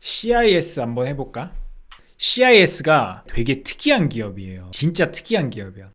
CIS 한번 해볼까? CIS가 되게 특이한 기업이에요. 진짜 특이한 기업이야.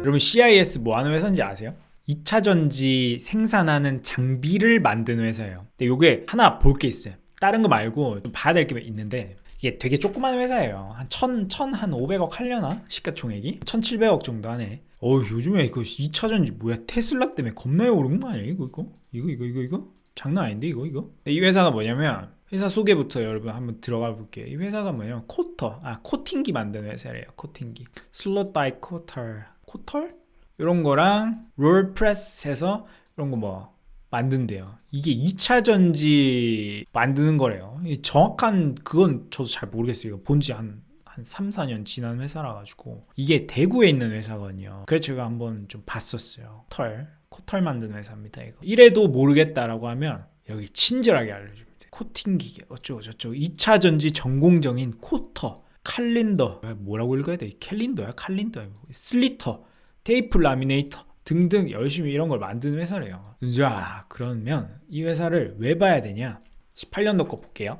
여러분 CIS 뭐 하는 회사인지 아세요? 2차 전지 생산하는 장비를 만드는 회사예요. 근데 요게 하나 볼 게 있어요. 다른 거 말고 좀 봐야 될 게 있는데 이게 되게 조그만 회사예요. 한 천, 천, 한 500억 하려나? 시가총액이? 1700억 정도 하네. 어 요즘에 이거 2차 전지 뭐야? 테슬라 때문에 겁나 오른 거 아니야? 이거, 이거? 이거, 이거, 이거, 이거? 장난 아닌데, 이거, 이거? 이 회사가 뭐냐면, 회사 소개부터 여러분 한번 들어가 볼게요. 이 회사가 뭐냐면, 코터, 아, 코팅기 만드는 회사래요. 코팅기. 슬롯 바이 코털. 코털? 이런 거랑 롤프레스해서 이런 거 뭐 만든대요. 이게 2차 전지 만드는 거래요. 이 정확한 그건 저도 잘 모르겠어요. 이거 본지 한, 한 3, 4년 지난 회사라 가지고 이게 대구에 있는 회사거든요. 그래서 제가 한번 좀 봤었어요. 털, 코털 만드는 회사입니다. 이거. 이래도 모르겠다라고 하면 여기 친절하게 알려줍니다. 코팅 기계 어쩌고 저쩌고 2차 전지 전공정인 코터, 칼린더 뭐라고 읽어야 돼? 캘린더야? 칼린더야? 슬리터, 테이프 라미네이터 등등 열심히 이런 걸 만드는 회사래요. 자, 그러면 이 회사를 왜 봐야 되냐? 18년도 거 볼게요.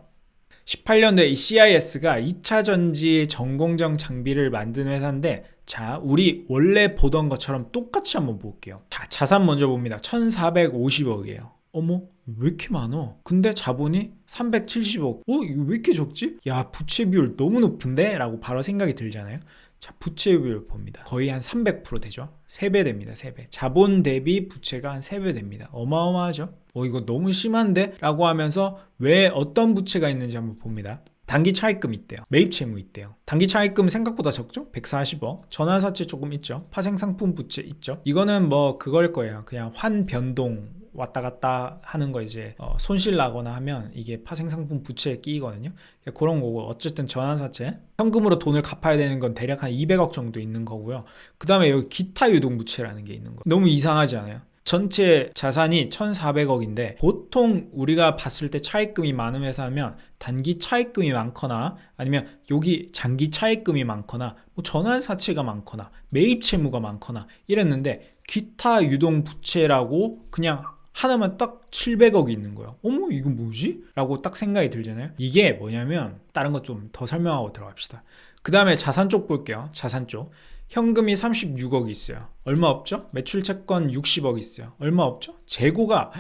18년도에 이 CIS가 2차 전지 전공정 장비를 만든 회사인데 자, 우리 원래 보던 것처럼 똑같이 한번 볼게요. 자, 자산 먼저 봅니다. 1,450억이에요. 어머, 왜 이렇게 많어? 근데 자본이 370억. 어, 이거 왜 이렇게 적지? 야, 부채 비율 너무 높은데? 라고 바로 생각이 들잖아요. 자, 부채 비율 봅니다. 거의 한 300% 되죠? 3배 됩니다. 3배. 자본 대비 부채가 한 3배 됩니다. 어마어마하죠? 어, 이거 너무 심한데? 라고 하면서 왜 어떤 부채가 있는지 한번 봅니다. 단기 차입금 있대요. 매입 채무 있대요. 단기 차입금 생각보다 적죠? 140억. 전환사채 조금 있죠. 파생 상품 부채 있죠. 이거는 뭐 그걸 거예요. 그냥 환 변동 왔다 갔다 하는 거 이제 어, 손실 나거나 하면 이게 파생 상품 부채에 끼거든요. 그런 거고 어쨌든 전환사채 현금으로 돈을 갚아야 되는 건 대략 한 200억 정도 있는 거고요. 그 다음에 여기 기타 유동부채라는 게 있는 거. 너무 이상하지 않아요? 전체 자산이 1,400억인데 보통 우리가 봤을 때 차입금이 많은 회사면 단기 차입금이 많거나 아니면 여기 장기 차입금이 많거나 뭐 전환 사채가 많거나 매입 채무가 많거나 이랬는데 기타 유동 부채라고 그냥 하나만 딱 700억이 있는 거예요. 어머, 이거 뭐지? 라고 딱 생각이 들잖아요. 이게 뭐냐면, 다른 것 좀 더 설명하고 들어갑시다. 그 다음에 자산 쪽 볼게요. 자산 쪽. 현금이 36억이 있어요. 얼마 없죠? 매출 채권 60억 있어요. 얼마 없죠? 재고가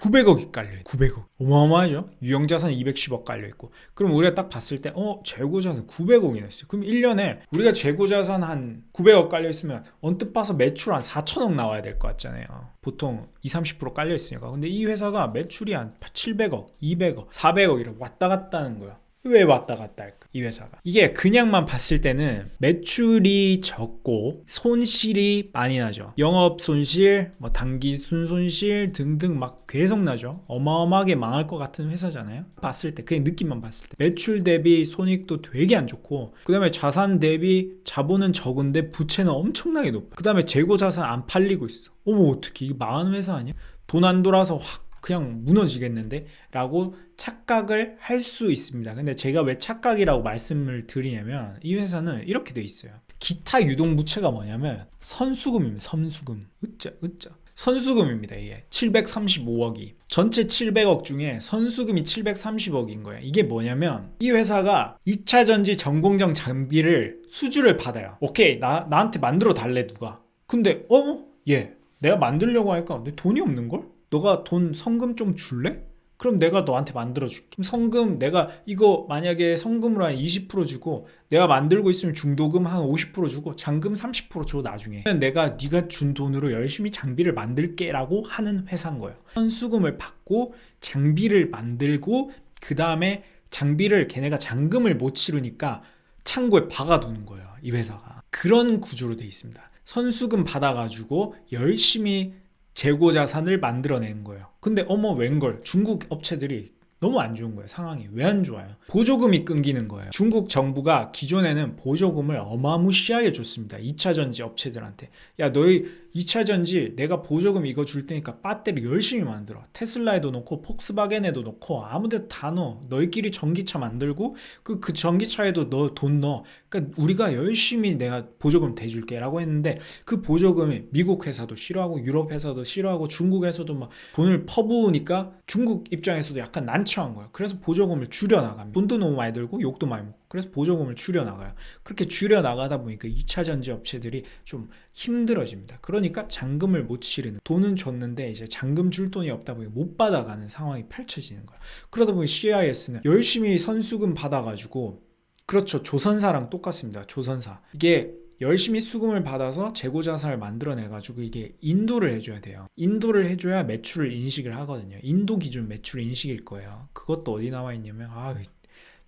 900억이 깔려요. 900억. 어마어마하죠? 유형자산 210억 깔려있고. 그럼 우리가 딱 봤을 때, 어, 재고자산 900억이나 있어요. 그럼 1년에 우리가 재고자산 한 900억 깔려있으면 언뜻 봐서 매출 한 4천억 나와야 될 것 같잖아요. 보통 20, 30% 깔려있으니까. 근데 이 회사가 매출이 한 700억, 200억, 400억 이렇게 왔다 갔다 하는 거야. 왜 왔다 갔다 할까? 이 회사가. 이게 그냥만 봤을 때는 매출이 적고 손실이 많이 나죠. 영업 손실, 뭐 단기 순손실 등등 막 계속 나죠. 어마어마하게 망할 것 같은 회사잖아요. 봤을 때 그냥 느낌만 봤을 때 매출 대비 손익도 되게 안 좋고 그 다음에 자산 대비 자본은 적은데 부채는 엄청나게 높아. 그 다음에 재고 자산 안 팔리고 있어. 어머 어떻게 이게 망하는 회사 아니야? 돈 안 돌아서 확 그냥 무너지겠는데? 라고 착각을 할 수 있습니다. 근데 제가 왜 착각이라고 말씀을 드리냐면 이 회사는 이렇게 돼 있어요. 기타 유동부채가 뭐냐면 선수금입니다. 선수금. 으짜 으짜. 선수금입니다. 이게 735억이 전체 700억 중에 선수금이 730억인 거예요. 이게 뭐냐면 이 회사가 2차 전지 전공정 장비를 수주를 받아요. 오케이 나 나한테 만들어 달래 누가. 근데 어? 예. 내가 만들려고 하니까 내 돈이 없는 걸? 너가 돈 성금 좀 줄래? 그럼 내가 너한테 만들어 줄게. 성금 내가 이거 만약에 성금으로 한 20% 주고 내가 만들고 있으면 중도금 한 50% 주고 잔금 30%줘 나중에. 내가 네가 준 돈으로 열심히 장비를 만들게라고 하는 회사인 거예요. 현수금을 받고 장비를 만들고 그 다음에 장비를 걔네가 잔금을 못 치르니까 창고에 박아두는 거예요. 이 회사가 그런 구조로 돼 있습니다. 선수금 받아가지고 열심히 재고 자산을 만들어낸 거예요. 근데 어머 웬걸 중국 업체들이 너무 안 좋은 거예요. 상황이 왜 안 좋아요? 보조금이 끊기는 거예요. 중국 정부가 기존에는 보조금을 어마무시하게 줬습니다. 2차 전지 업체들한테 야 너희 2차 전지 내가 보조금 이거 줄 테니까 배터리 열심히 만들어. 테슬라에도 넣고 폭스바겐에도 넣고 아무데도 다 넣어. 너희끼리 전기차 만들고 그, 그 전기차에도 너 돈 넣어. 그러니까 우리가 열심히 내가 보조금 대줄게 라고 했는데 그 보조금이 미국 회사도 싫어하고 유럽 회사도 싫어하고 중국 회사도 막 돈을 퍼부으니까 중국 입장에서도 약간 난처한 거예요. 그래서 보조금을 줄여 나갑니다. 돈도 너무 많이 들고 욕도 많이 먹고 그래서 보조금을 줄여 나가요. 그렇게 줄여 나가다 보니까 2차 전지 업체들이 좀 힘들어집니다. 그 러니까 잔금을 못 치르는 돈은 줬는데 이제 잔금 줄 돈이 없다 보니 못 받아가는 상황이 펼쳐지는 거예요. 그러다 보니 CIS는 열심히 선수금 받아가지고 그렇죠 조선사랑 똑같습니다. 조선사 이게 열심히 수금을 받아서 재고 자산을 만들어내 가지고 이게 인도를 해줘야 돼요. 인도를 해줘야 매출을 인식을 하거든요. 인도 기준 매출 인식일 거예요. 그것도 어디 나와 있냐면 아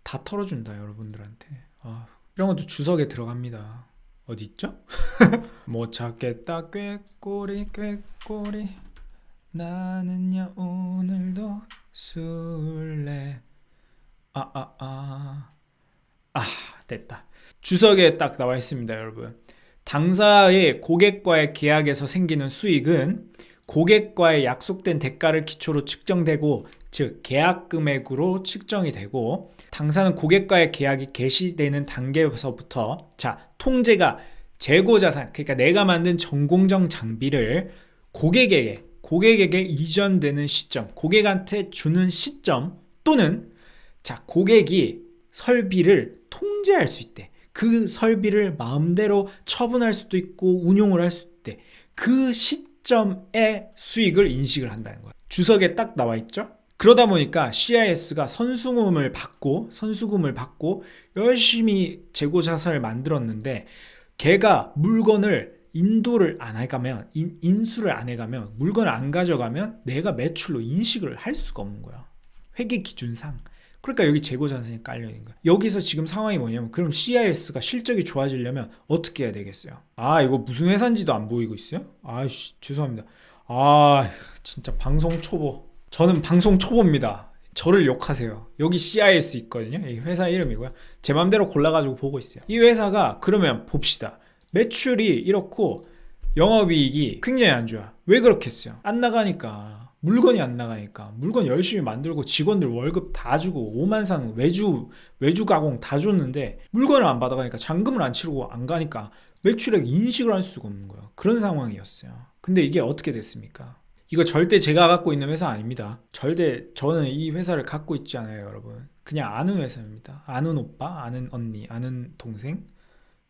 다 털어준다 여러분들한테. 아, 이런 것도 주석에 들어갑니다. 어디 있죠? 못 찾겠다. 꾀꼬리 꾀꼬리. 나는야 오늘도 술래. 아아 아 아, 아, 됐다. 주석에 딱 나와 있습니다 여러분. 당사의 고객과의 계약에서 생기는 수익은 고객과의 약속된 대가를 기초로 측정되고 즉 계약 금액으로 측정이 되고 당사는 고객과의 계약이 개시되는 단계에서부터 자 통제가 재고 자산 그러니까 내가 만든 전공정 장비를 고객에게 고객에게 이전되는 시점 고객한테 주는 시점 또는 자 고객이 설비를 통제할 수 있대. 그 설비를 마음대로 처분할 수도 있고 운용을 할 수 있대. 그 시 점의 수익을 인식을 한다는 거야 주석에 딱 나와 있죠? 그러다 보니까 CIS가 선수금을 받고 선수금을 받고 열심히 재고 자산을 만들었는데 걔가 물건을 인도를 안 해가면 인, 인수를 안 해가면 물건을 안 가져가면 내가 매출로 인식을 할 수가 없는 거야 회계 기준상 그러니까 여기 재고 자산이 깔려 있는 거야 여기서 지금 상황이 뭐냐면 그럼 CIS가 실적이 좋아지려면 어떻게 해야 되겠어요 아 이거 무슨 회사인지도 안 보이고 있어요 아씨 죄송합니다 아 진짜 방송 초보 저는 방송 초보입니다. 저를 욕하세요. 여기 CIS 있거든요. 이 회사 이름이고요. 제 맘대로 골라가지고 보고 있어요. 이 회사가 그러면 봅시다. 매출이 이렇고 영업이익이 굉장히 안 좋아. 왜 그렇겠어요? 안 나가니까. 물건이 안 나가니까. 물건 열심히 만들고 직원들 월급 다 주고 5만상 외주 외주 가공 다 줬는데 물건을 안 받아가니까 잔금을 안 치르고 안 가니까 매출액 인식을 할 수가 없는 거예요. 그런 상황이었어요. 근데 이게 어떻게 됐습니까? 이거 절대 제가 갖고 있는 회사 아닙니다. 절대 저는 이 회사를 갖고 있지 않아요, 여러분. 그냥 아는 회사입니다. 아는 오빠, 아는 언니, 아는 동생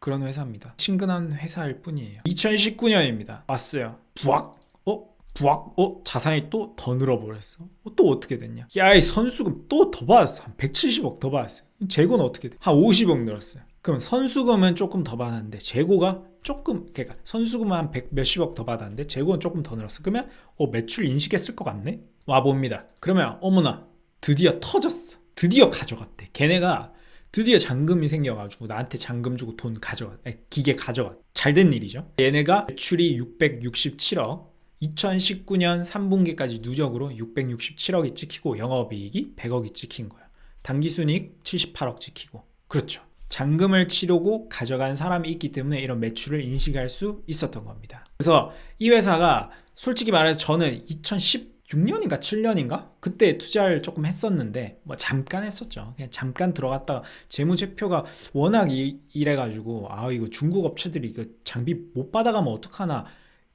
그런 회사입니다. 친근한 회사일 뿐이에요. 2019년입니다. 왔어요. 부악? 어? 부악? 어? 자산이 또 더 늘어버렸어. 어, 또 어떻게 됐냐? 야, 이 선수금 또 더 받았어. 한 170억 더 받았어요. 재고는 어떻게 돼? 한 50억 늘었어요. 그럼 선수금은 조금 더 받았는데 재고가 조금 그러니까 선수금은 한 100 몇십억 더 받았는데 재고는 조금 더 늘었어. 그러면 어 매출 인식했을 것 같네. 와 봅니다. 그러면 어머나 드디어 터졌어. 드디어 가져갔대. 걔네가 드디어 잔금이 생겨가지고 나한테 잔금 주고 돈 가져가 기계 가져가 잘된 일이죠 얘네가 매출이 667억 2019년 3분기까지 누적으로 667억이 찍히고 영업이익이 100억이 찍힌 거예요 당기순이익 78억 찍히고 그렇죠 잔금을 치르고 가져간 사람이 있기 때문에 이런 매출을 인식할 수 있었던 겁니다. 그래서 이 회사가 솔직히 말해서 저는 2016년인가 7년인가 그때 투자를 조금 했었는데 뭐 잠깐 했었죠. 그냥 잠깐 들어갔다가 재무제표가 워낙 이 래가지고 아 이거 중국 업체들이 이거 장비 못 받아가면 어떡하나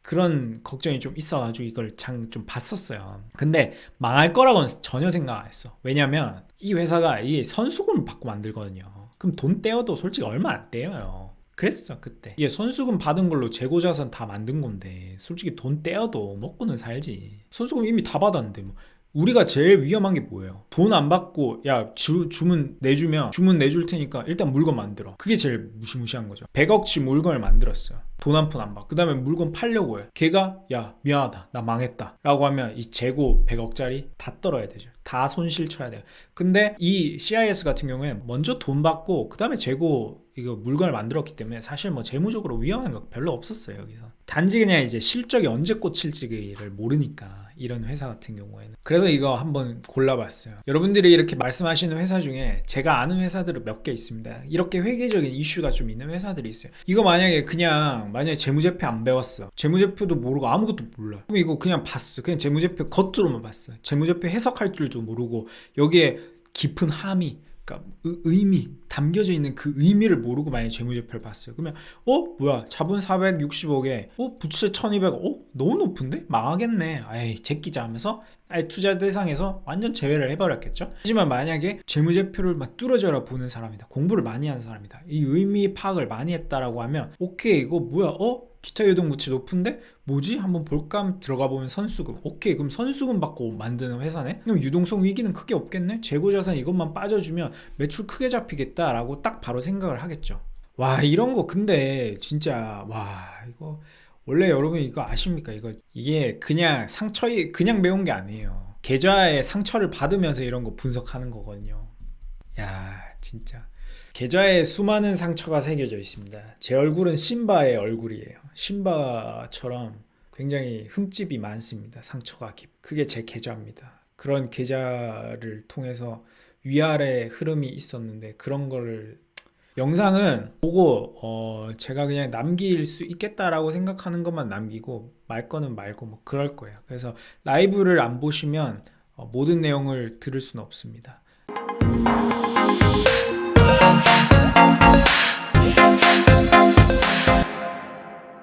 그런 걱정이 좀 있어가지고 이걸 장 좀 봤었어요. 근데 망할 거라고는 전혀 생각 안 했어. 왜냐면 이 회사가 이 선수금을 받고 만들거든요. 그럼 돈 떼어도 솔직히 얼마 안 떼어요. 그랬어 그때 이게 선수금 받은 걸로 재고자산 다 만든 건데 솔직히 돈 떼어도 먹고는 살지 선수금 이미 다 받았는데 뭐 우리가 제일 위험한 게 뭐예요? 돈 안 받고 야 주, 주문 내주면 주문 내줄 테니까 일단 물건 만들어. 그게 제일 무시무시한 거죠. 100억치 물건을 만들었어요. 돈 한 푼 안 받고. 그 다음에 물건 팔려고 해 걔가 야 미안하다. 나 망했다. 라고 하면 이 재고 100억짜리 다 떨어야 되죠. 다 손실 쳐야 돼요. 근데 이 CIS 같은 경우에 먼저 돈 받고 그 다음에 재고 이거 물건을 만들었기 때문에 사실 뭐 재무적으로 위험한 거 별로 없었어요 여기서. 단지 그냥 이제 실적이 언제 꽂힐지를 모르니까 이런 회사 같은 경우에는. 그래서 이거 한번 골라봤어요. 여러분들이 이렇게 말씀하시는 회사 중에 제가 아는 회사들은 몇 개 있습니다. 이렇게 회계적인 이슈가 좀 있는 회사들이 있어요. 이거 만약에 그냥 만약에 재무제표 안 배웠어. 재무제표도 모르고 아무것도 몰라 그럼 이거 그냥 봤어. 그냥 재무제표 겉으로만 봤어. 재무제표 해석할 줄도 모르고 여기에 깊은 함의 그러니까 의- 의미 담겨져 있는 그 의미를 모르고 만약에 재무제표를 봤어요. 그러면 어 뭐야 자본 460억에 어 부채 1200억 어 너무 높은데 망하겠네. 아이 제끼자 하면서 아예 투자 대상에서 완전 제외를 해버렸겠죠. 하지만 만약에 재무제표를 막 뚫어져라 보는 사람이다. 공부를 많이 하는 사람이다. 이 의미 파악을 많이 했다라고 하면 오케이 이거 뭐야 어 기타 유동 부채 높은데 뭐지? 한번 볼까? 들어가 보면 선수금. 오케이, 그럼 선수금 받고 만드는 회사네? 그럼 유동성 위기는 크게 없겠네? 재고 자산 이것만 빠져주면 매출 크게 잡히겠다라고 딱 바로 생각을 하겠죠. 와, 이런 거 근데 진짜, 와, 이거. 원래 여러분 이거 아십니까? 이거, 이게 그냥 상처에, 그냥 배운 게 아니에요. 계좌에 상처를 받으면서 이런 거 분석하는 거거든요. 야, 진짜. 계좌에 수많은 상처가 새겨져 있습니다. 제 얼굴은 심바의 얼굴이에요. 심바처럼 굉장히 흠집이 많습니다. 상처가 깊. 그게 제 계좌입니다. 그런 계좌를 통해서 위아래 흐름이 있었는데 그런 거를 영상은 보고 어 제가 그냥 남길 수 있겠다라고 생각하는 것만 남기고 말 거는 말고 뭐 그럴 거예요. 그래서 라이브를 안 보시면 어, 모든 내용을 들을 수는 없습니다. Bye.